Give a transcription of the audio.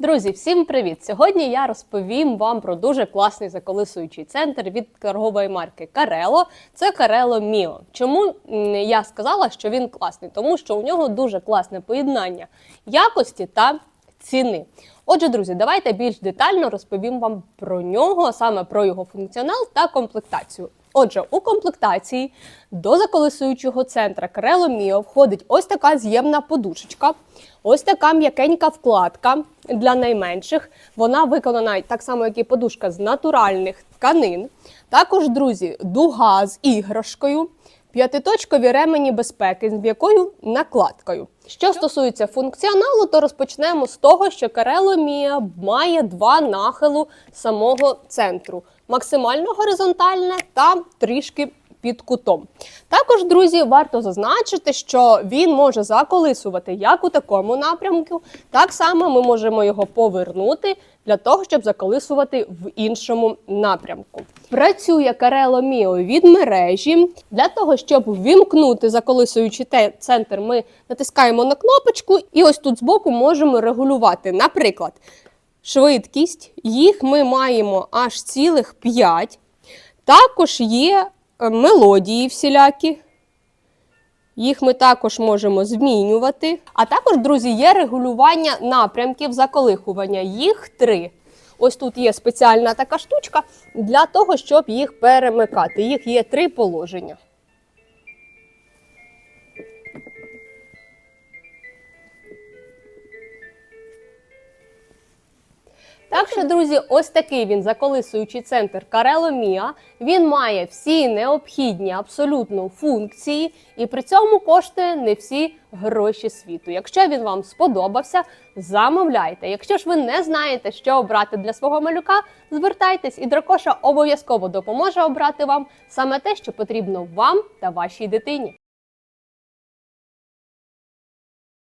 Друзі, всім привіт! Сьогодні я розповім вам про дуже класний заколисуючий центр від торгової марки Карело. Це Карело Міо. Чому я сказала, що він класний? Тому що у нього дуже класне поєднання якості та ціни. Отже, друзі, давайте більш детально розповім вам про нього, саме про його функціонал та комплектацію. Отже, у комплектації до заколисуючого центра Карело Міо входить ось така з'ємна подушечка, ось така м'якенька вкладка для найменших. Вона виконана так само, як і подушка з натуральних тканин. Також, друзі, дуга з іграшкою, п'ятиточкові ремені безпеки з м'якою накладкою. Що стосується функціоналу, то розпочнемо з того, що Карело Мія має два нахилу самого центру: максимально горизонтальне та трішки під кутом. Також, друзі, варто зазначити, що він може заколисувати як у такому напрямку, так само ми можемо його повернути для того, щоб заколисувати в іншому напрямку. Працює Карело Міо від мережі. Для того, щоб ввімкнути заколисуючий центр, ми натискаємо на кнопочку, і ось тут збоку можемо регулювати. Наприклад, швидкість. Їх ми маємо аж цілих 5. Також є мелодії всілякі. Їх ми також можемо змінювати. А також, друзі, є регулювання напрямків заколихування. Їх три. Ось тут є спеціальна така штучка для того, щоб їх перемикати. Їх є три положення. Так що, друзі, ось такий він заколисуючий центр Карело Міа. Він має всі необхідні абсолютно функції, і при цьому коштує не всі гроші світу. Якщо він вам сподобався, замовляйте. Якщо ж ви не знаєте, що обрати для свого малюка, звертайтесь, і дракоша обов'язково допоможе обрати вам саме те, що потрібно вам та вашій дитині.